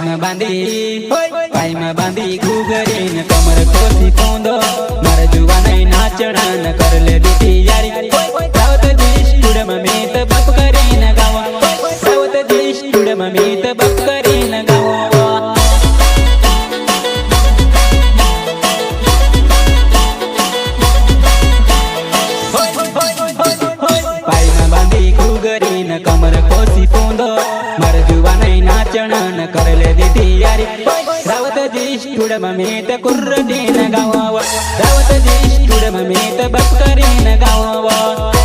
બાંધી પાયમાં બાંધી ઘૂઘરીને કમર ખોસી પોંદો મારા જુવાનાઈ નાચણા ન કર લે દીધી યારી. રાવત જી સ્ટુડિયોમાં મેં તો બપ કરીને ગાવા. રાવત જી સ્ટુડિયોમાં મેં તો બપ કરીને ગાવા. પાયમાં બાંધી ઘૂઘરીને દીધી યારી રાવતજી સ્ટુડિયોમાં મેં તો કુર્રટીને ગાવા રાવતજી સ્ટુડિયોમાં મેં તો બપ કરીને ગાવા